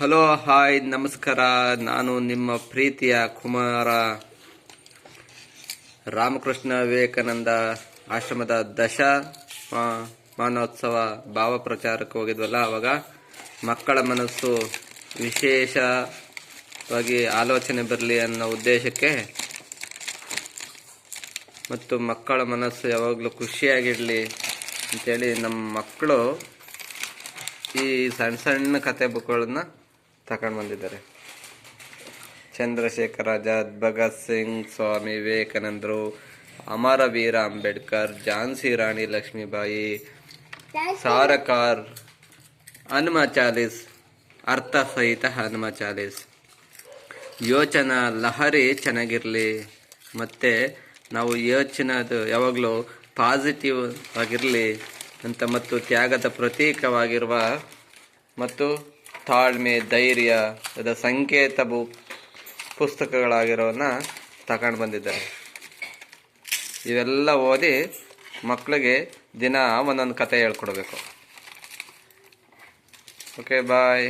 Hello hi ನಮಸ್ಕಾರ. ನಾನು ನಿಮ್ಮ ಪ್ರೀತಿಯ ಕುಮಾರ ರಾಮಕೃಷ್ಣ ವಿವೇಕಾನಂದ ಆಶ್ರಮದ ದಶ ಮಾನೋತ್ಸವ ಭಾವ ಪ್ರಚಾರಕ್ಕೆ ಹೋಗಿದ್ವಲ್ಲ ಅವಾಗ. ಮಕ್ಕಳ ಮನಸ್ಸು ವಿಶೇಷವಾಗಿ ಆಲೋಚನೆ ಬರಲಿ ಅನ್ನೋ ಉದ್ದೇಶಕ್ಕೆ ಮತ್ತು ಮಕ್ಕಳ ಮನಸ್ಸು ಯಾವಾಗಲೂ ಖುಷಿಯಾಗಿರಲಿ ಅಂತೇಳಿ ನಮ್ಮ ಮಕ್ಕಳು ಈ ಸಣ್ಣ ಸಣ್ಣ ಕತೆ ಬುಕ್ಗಳನ್ನ ತಗೊಂಡು ಬಂದಿದ್ದಾರೆ. ಚಂದ್ರಶೇಖರ್ ಆಜಾದ್ ಭಗತ್ ಸಿಂಗ್, ಸ್ವಾಮಿ ವಿವೇಕಾನಂದರು ಅಮರವೀರ ಅಂಬೇಡ್ಕರ್, ಝಾನ್ಸಿ ರಾಣಿ ಲಕ್ಷ್ಮೀಬಾಯಿ, ಸಾರಕಾರ್, ಹನುಮ ಚಾಲೀಸ್, ಅರ್ಥ ಸಹಿತ ಹನುಮ ಚಾಲೀಸ್. ಯೋಚನಾ ಲಹರಿ ಚೆನ್ನಾಗಿರಲಿ, ಮತ್ತು ನಾವು ಯೋಚನದು ಯಾವಾಗಲೂ ಪಾಸಿಟಿವ್ ಆಗಿರಲಿ ಅಂತ ಮತ್ತು ತ್ಯಾಗದ ಪ್ರತೀಕವಾಗಿರುವ ಮತ್ತು ತಾಳ್ಮೆ, ಧೈರ್ಯ, ಅದ ಸಂಕೇತ ಬು ಪುಸ್ತಕಗಳಾಗಿರೋವನ್ನ ತಗೊಂಡು ಬಂದಿದ್ದಾರೆ. ಇವೆಲ್ಲ ಓದಿ ಮಕ್ಕಳಿಗೆ ದಿನ ಒಂದೊಂದು ಕತೆ ಹೇಳ್ಕೊಡ್ಬೇಕು. Okay bye